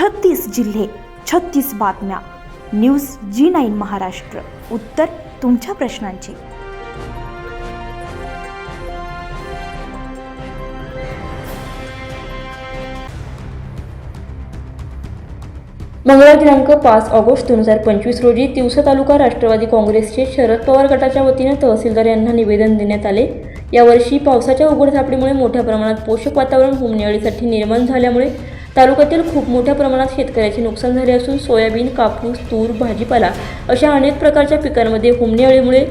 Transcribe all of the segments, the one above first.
छत्तीस जिल्हे छत्तीस बातम्या. News G nine Maharashtra. उत्तर तुमच्या प्रश्नांची. मंगळवार दिनांक पाच ऑगस्ट दोन हजार पंचवीस रोजी तिवसा तालुका राष्ट्रवादी काँग्रेसचे शरद पवार गटाच्या वतीने तहसीलदार यांना निवेदन देण्यात आले. यावर्षी पावसाच्या उघड झापडीमुळे मोठ्या प्रमाणात पोषक वातावरण हुमणीअळीसाठी निर्माण झाल्यामुळे तालुक्यातील खूप मोठ्या प्रमाणात शेतकऱ्याचे नुकसान झाले असून सोयाबीन कापूस तूर भाजीपाला अशा अनेक प्रकारच्या पिकांमध्ये हुमणीअळीमुळे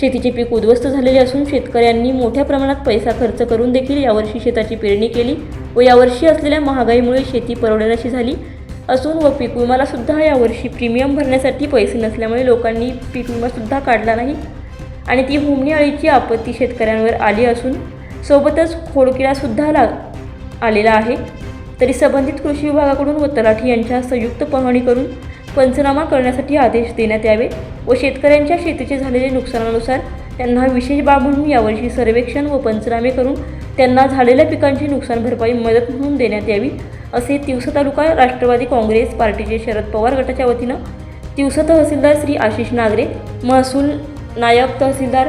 शेतीचे पीक उद्ध्वस्त झालेले असून शेतकऱ्यांनी मोठ्या प्रमाणात पैसा खर्च करून देखील यावर्षी शेताची पेरणी केली व यावर्षी असलेल्या महागाईमुळे शेती परवडण्याची झाली असून व पीक विमालासुद्धा यावर्षी प्रीमियम भरण्यासाठी पैसे नसल्यामुळे लोकांनी पीक विमासुद्धा काढला नाही आणि ती हुमणी अळीची आपत्ती शेतकऱ्यांवर आली असून सोबतच खोडकिडासुद्धा लाग ला आलेला आहे. तरी संबंधित कृषी विभागाकडून व तलाठी यांच्या संयुक्त पाहणी करून पंचनामा करण्यासाठी आदेश देण्यात यावे व शेतकऱ्यांच्या शेतीचे झालेले नुकसानानुसार त्यांना विशेष बाब म्हणून यावर्षी सर्वेक्षण व पंचनामे करून त्यांना झालेल्या पिकांची नुकसान भरपाई मदत म्हणून देण्यात यावी असे तिवसा तालुका राष्ट्रवादी काँग्रेस पार्टीचे शरद पवार गटाच्या वतीनं तिवसा तहसीलदार श्री आशिष नागरे महसूल नायब तहसीलदार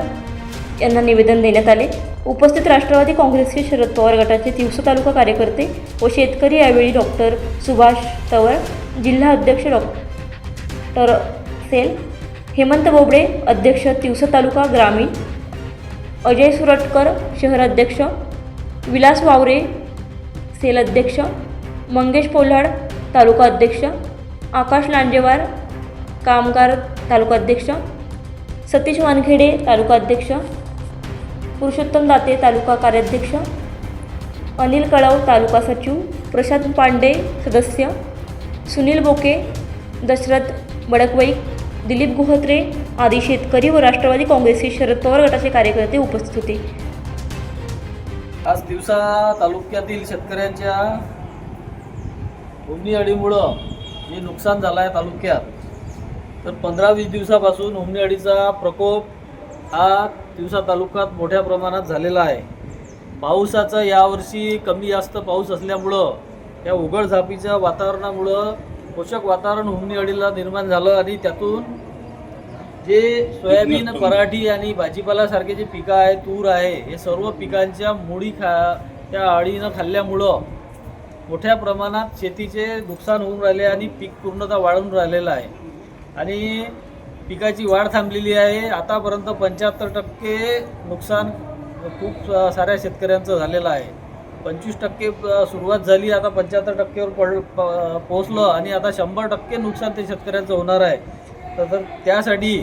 यांना निवेदन देण्यात आले. उपस्थित राष्ट्रवादी काँग्रेसचे शरद पवार गटाचे तिवसा तालुका कार्यकर्ते व शेतकरी यावेळी डॉक्टर सुभाष तवळ जिल्हा अध्यक्ष डॉक्टर सेल हेमंत बोबडे अध्यक्ष तिवसा तालुका ग्रामीण अजय सुरटकर शहर अध्यक्ष विलास वावरे सेल अध्यक्ष मंगेश पोल्हाड तालुका अध्यक्ष आकाश लांजेवार कामगार तालुका अध्यक्ष सतीश वानखेडे तालुका अध्यक्ष पुरुषोत्तम दाते तालुका कार्याध्यक्ष अनिल कळव तालुका सचिव प्रशांत पांडे सदस्य सुनील बोके दशरथ बडकवाईक दिलीप गुहत्रे आदी शेतकरी व राष्ट्रवादी काँग्रेसचे शरद पवार गटाचे कार्यकर्ते उपस्थित होते. आज दिवसा तालुक्यातील शेतकऱ्यांच्या उमणी अडीमुळं जे नुकसान झालं आहे तालुक्यात तर पंधरा वीस दिवसापासून उमणी अडीचा प्रकोप हा दिवसा तालुक्यात मोठ्या प्रमाणात झालेला आहे. पावसाचं यावर्षी कमी जास्त पाऊस असल्यामुळं या उघडझापीच्या वातावरणामुळं पोषक वातावरण उमणी अडीला निर्माण झालं आणि त्यातून जे सोयाबीन पराठी आणि भाजीपालासारखे जे पिकं आहे तूर आहे हे सर्व पिकांच्या मुळी खा त्या अळीनं खाल्ल्यामुळं मोठ्या प्रमाणात शेतीचे नुकसान होऊन राहिले आणि पीक पूर्णतः वाढून राहिलेलं आहे. आणि पिकाची वाढ थांबलेली आहे. आतापर्यंत पंच्याहत्तर टक्के नुकसान खूप साऱ्या शेतकऱ्यांचं झालेलं आहे. पंचवीस टक्के सुरुवात झाली आता पंच्याहत्तर टक्केवर पड पोहोचलं आणि आता शंभर टक्के नुकसान ते शेतकऱ्यांचं होणार आहे. तर त्यासाठी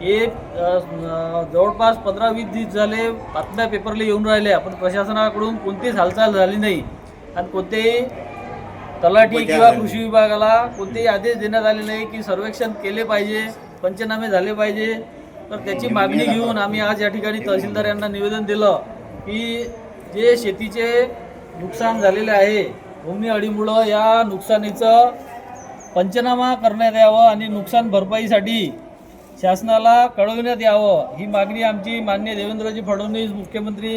हे न- जवळपास पंधरा वीस दिवस झाले बातम्या पेपरला येऊन राहिल्या पण प्रशासनाकडून कोणतीच हालचाल झाली नाही. आणि कोणतेही तलाठी किंवा कृषी विभागाला कोणतेही आदेश देण्यात आले नाही की सर्वेक्षण केले पाहिजे. पंचनामे झाले पाहिजे. तर त्याची मागणी घेऊन आम्ही आज या ठिकाणी तहसीलदार यांना निवेदन दिलं की जे शेतीचे नुकसान झालेले आहे भूमी अडीमुळं या नुकसानीचं पंचनामा करण्यात यावं आणि नुकसान भरपाईसाठी शासनाला कळविण्यात यावं ही मागणी आमची मान्य देवेंद्रजी फडणवीस मुख्यमंत्री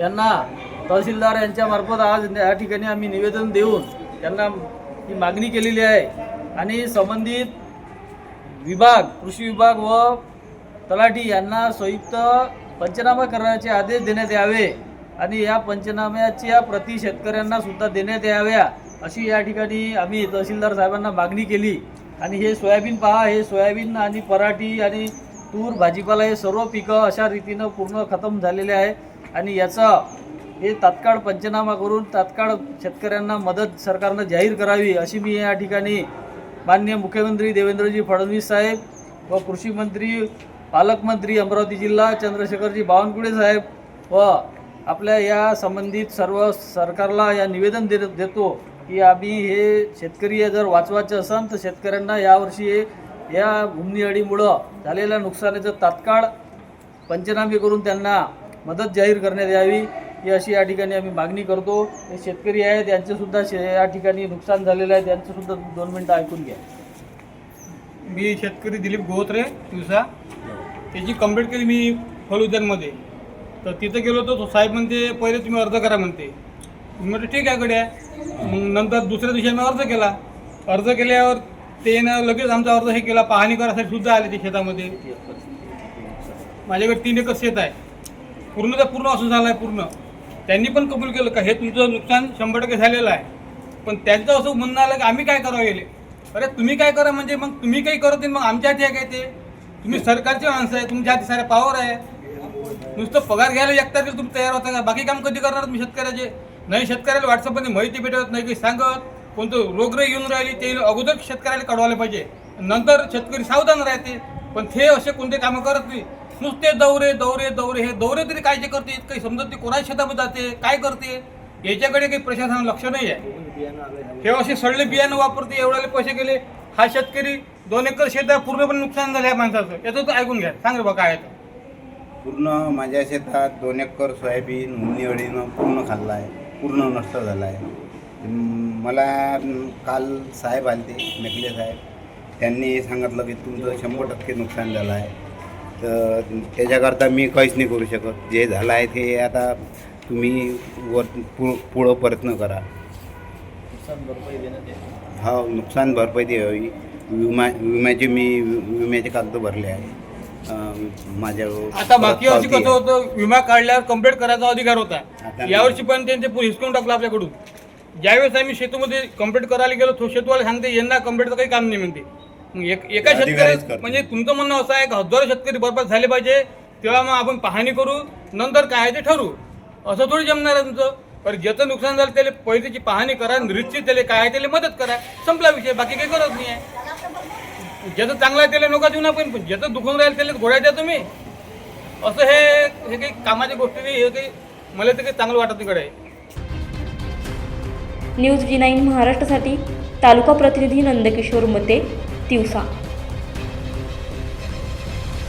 यांना तहसीलदार यांच्यामार्फत आज या ठिकाणी आम्ही निवेदन देऊन त्यांना ही मागणी केलेली आहे. आणि संबंधित विभाग कृषी विभाग व तलाठी यांना संयुक्त पंचनामा करण्याचे आदेश देण्यात यावे आणि या पंचनाम्याच्या प्रति शेतकऱ्यांना सुद्धा देण्यात याव्या अशी या ठिकाणी आम्ही तहसीलदार साहेबांना मागणी केली. आणि हे सोयाबीन पहा हे सोयाबीन आणि पराठी आणि तूर भाजीपाला हे सर्व पिकं अशा रीतीनं पूर्ण खतम झालेले आहे. आणि याचा हे तात्काळ पंचनामा करून तात्काळ शेतकऱ्यांना मदत सरकारनं जाहीर करावी अशी मी या ठिकाणी माननीय मुख्यमंत्री देवेंद्रजी फडणवीस साहेब व कृषी मंत्री पालकमंत्री अमरावती जिल्हा चंद्रशेखरजी बावनकुळे साहेब व आपल्या या संबंधित सर्व सरकारला या निवेदन दे देतो की आम्ही हे शेतकरी जर वाचवायचे असन तर शेतकऱ्यांना यावर्षी हे या घुमणी अडीमुळं झालेल्या नुकसानीचं तात्काळ पंचनामे करून त्यांना मदत जाहीर करण्यात यावी. ही अशी या ठिकाणी आम्ही मागणी करतो. हे शेतकरी आहेत यांचंसुद्धा शे या ठिकाणी नुकसान झालेलं आहे त्यांचंसुद्धा दोन मिनटं ऐकून घ्या. मी शेतकरी दिलीप गोत्रे दिवसा त्याची कंप्लेंट केली मी फल उद्यानमध्ये तर तिथं गेलो तर तो साहेब म्हणते पहिले तुम्ही अर्ज करा म्हणते. मी म्हटलं ठीक आहे गड्या मग नंतर दुसऱ्या दिवशी आम्ही अर्ज केला. अर्ज केल्यावर ते येणं लगेच आमचा अर्ज हे केला पाहणी करायसाठी सुद्धा आले ते शेतामध्ये. माझ्याकडे तीन एकर शेत आहे. पूर्ण तर पूर्ण असं झालं आहे पूर्ण. त्यांनी पण कबूल केलं का हे तुमचं नुकसान शंभर टक्के झालेलं आहे. पण त्यांचं असं म्हणणं आलं की आम्ही काय करावं गेले अरे तुम्ही काय करा म्हणजे मग तुम्ही काही करत नाही मग आमच्या हाती आहे काय ते? तुम्ही सरकारची माणसं आहे तुमच्या हाती सारे पावर आहे. नुसतं पगार घ्यायला एकटा तुम्ही तयार होता का? बाकी काम कधी करणार तुम्ही शेतकऱ्याचे? नाही शेतकऱ्याला व्हॉट्सअपमध्ये माहिती भेटत नाही काही सांगत. कोणतं रोगराई येऊन राहिली ते अगोदर शेतकऱ्याला काढवायला पाहिजे. नंतर शेतकरी सावधान राहते. पण ते असे कोणते कामं करत नाही. नुसते दौरे दौरे दौरे. हे दौरे तरी काय जे करते काही समजत ते कोणाच्या शेतामध्ये जाते काय करते. याच्याकडे काही प्रशासनाला लक्ष नाही आहे. हे असे सडले बियाणं वापरते एवढ्याले पैसे गेले. हा शेतकरी दोन एकर शेत पूर्णपणे नुकसान झालं या माणसाचं. याचं तर ऐकून घ्या. सांग रे बा काय पूर्ण माझ्या शेतात दोन एकर सोयाबीन मुंगीवडीनं पूर्ण खाल्ला आहे. पूर्ण नष्ट झाला आहे. मला काल साहेब आले ते मेकले साहेब. त्यांनी सांगितलं की तुमचं शंभर टक्के नुकसान झालं आहे. तर त्याच्याकरता मी काहीच नाही करू शकत. जे झालं आहे ते आता तुम्ही वर पु पुढं प्रयत्न करा. नुकसान भरपाई देण्यात येते हा नुकसान भरपाई द्यावी विमा विम्याचे मी विम्याचे कागद भरले आहे. माझ्या आता मागच्या वर्षी कसं आहे. होतं विमा काढल्यावर कंप्लीट करायचा अधिकार होता. आता यावर्षी पण त्यांचे हिसकून टाकलं आपल्याकडून. ज्यावेळेस आम्ही शेतूमध्ये कंप्लीट करायला गेलो तो शेतवाला सांगते यांना कंप्लीटचं काही काम नाही म्हणते. एक- एका अधिकारीच करते. म्हणजे तुमचं म्हणणं असं आहे की हजारो शेतकरी बरबाद झाले पाहिजे तेव्हा मग आपण पाहणी करू नंतर काय आहे ते ठरवू. असं थोडी जमणार आहे तुमचं. पण ज्याचं नुकसान झालं त्याला पैशाची पाहणी करा निश्चित त्याला काय आहे त्याला मदत करा. संपला विषय बाकी काही गरज नाही आहे ज्याचं चांगलं आहे त्याला नका देऊ ना पण पण ज्याचं दुखून राहील त्याला घोड्या द्या तुम्ही. असं हे हे काही कामाची गोष्टी नाही हे काही मला तर काही चांगलं वाटत नाही कडे न्यूज जी नाईन महाराष्ट्रासाठी तालुका प्रतिनिधी नंदकिशोर मते. तिवसा